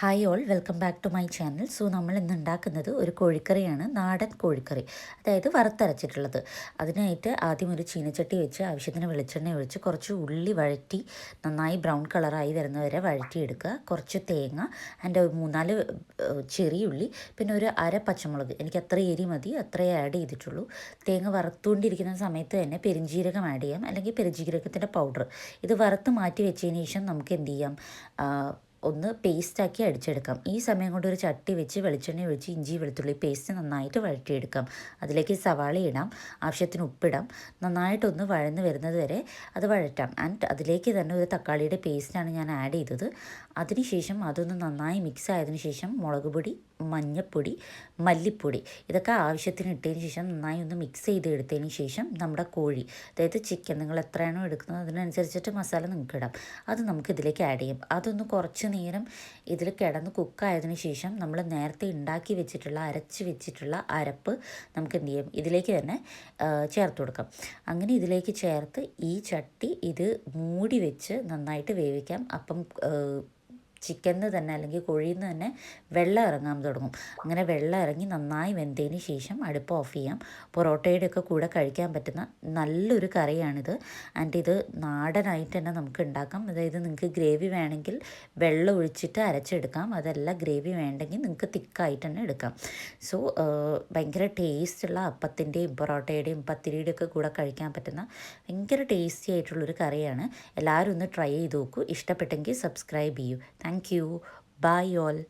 Hi all welcome back to my channel so നമ്മൾ ഇന്ന് ഉണ്ടാക്കുന്നത് ഒരു കോഴിക്കറിയാണ് നാടൻ കോഴിക്കറി അതായത് വറുത്തരച്ചിട്ടുള്ളത്. അതിനായിട്ട് ആദ്യം ഒരു ചീനച്ചട്ടി വെച്ച് ആവശ്യത്തിന് വെളിച്ചെണ്ണ ഒഴിച്ച് കുറച്ച് ഉള്ളി വഴറ്റി നന്നായി ബ്രൗൺ കളറായി വരുന്നവരെ വഴറ്റിയെടുക്കുക. കുറച്ച് തേങ്ങ ആൻഡ് മൂന്നാൽ ചെറിയ ഉള്ളി പിന്നെ ഒരു അര പച്ചമുളക്. എനിക്ക് അത്ര എരി മതി അത്രയേ ആഡ് ചെയ്തിട്ടുള്ളൂ. തേങ്ങ വറുത്തുകൊണ്ടിരിക്കുന്ന സമയത്ത് തന്നെ പെരിഞ്ജീരകം ആഡ് ചെയ്യാം അല്ലെങ്കിൽ പെരിഞ്ജീരകത്തിന്റെ പൗഡർ ഇത് വറുത്ത് മാറ്റി വെച്ചതിന് ശേഷം നമുക്ക് എന്ത് ചെയ്യാം? ഒന്ന് പേസ്റ്റാക്കി അടിച്ചെടുക്കാം. ഈ സമയം കൊണ്ട് ഒരു ചട്ടി വെച്ച് വെളിച്ചെണ്ണ ഒഴിച്ച് ഇഞ്ചി വെളുത്തുള്ളി പേസ്റ്റ് നന്നായിട്ട് വഴറ്റിയെടുക്കാം. അതിലേക്ക് സവാള ഇടാം. ആവശ്യത്തിന് ഉപ്പിടാം. നന്നായിട്ടൊന്ന് വഴന്ന് വരുന്നത് വരെ അത് വഴറ്റാം. ആൻഡ് അതിലേക്ക് തന്നെ ഒരു തക്കാളിയുടെ പേസ്റ്റാണ് ഞാൻ ആഡ് ചെയ്തത്. അതിനുശേഷം അതൊന്ന് നന്നായി മിക്സ് ആയതിന് ശേഷം മുളക് പൊടി മഞ്ഞൾപ്പൊടി മല്ലിപ്പൊടി ഇതൊക്കെ ആവശ്യത്തിന് ഇട്ടതിന് ശേഷം നന്നായി ഒന്ന് മിക്സ് ചെയ്ത് എടുത്തതിന് ശേഷം നമ്മുടെ കോഴി അതായത് ചിക്കൻ നിങ്ങൾ എത്രയാണോ എടുക്കുന്നത് അതിനനുസരിച്ചിട്ട് മസാല നിങ്ങൾക്ക് ഇടാം അത് നമുക്ക് ഇതിലേക്ക് ആഡ് ചെയ്യാം. അതൊന്ന് കുറച്ച് നേരം ഇതിൽ കിടന്ന് കുക്കായതിനു ശേഷം നമ്മൾ നേരത്തെ ഉണ്ടാക്കി വെച്ചിട്ടുള്ള അരച്ച് വെച്ചിട്ടുള്ള അരപ്പ് നമുക്ക് എന്ത് ചെയ്യാം ഇതിലേക്ക് തന്നെ ചേർത്ത് കൊടുക്കാം. അങ്ങനെ ഇതിലേക്ക് ചേർത്ത് ഈ ചട്ടി ഇത് മൂടി വെച്ച് നന്നായിട്ട് വേവിക്കാം. അപ്പം ചിക്കനിൽ തന്നെ അല്ലെങ്കിൽ കോഴിയിൽ നിന്ന് തന്നെ വെള്ളം ഇറങ്ങാൻ തുടങ്ങും. അങ്ങനെ വെള്ളം ഇറങ്ങി നന്നായി വെന്തതിന് ശേഷം അടുപ്പ് ഓഫ് ചെയ്യാം. പൊറോട്ടയുടെ ഒക്കെ കൂടെ കഴിക്കാൻ പറ്റുന്ന നല്ലൊരു കറിയാണിത്. ആൻഡ് ഇത് നാടനായിട്ട് തന്നെ നമുക്ക് ഉണ്ടാക്കാം. അതായത് നിങ്ങൾക്ക് ഗ്രേവി വേണമെങ്കിൽ വെള്ളം ഒഴിച്ചിട്ട് അരച്ചെടുക്കാം. അതല്ല ഗ്രേവി വേണ്ടെങ്കിൽ നിങ്ങൾക്ക് തിക്കായിട്ട് തന്നെ എടുക്കാം. സോ ഭയങ്കര ടേസ്റ്റുള്ള അപ്പത്തിന്റെയും പൊറോട്ടയുടെയും പത്തിരിയുടെയും ഒക്കെ കൂടെ കഴിക്കാൻ പറ്റുന്ന ഭയങ്കര ടേസ്റ്റി ആയിട്ടുള്ളൊരു കറിയാണ്. എല്ലാവരും ഒന്ന് ട്രൈ ചെയ്ത് നോക്കൂ. ഇഷ്ടപ്പെട്ടെങ്കിൽ സബ്സ്ക്രൈബ് ചെയ്യൂ. Thank you. Bye, all.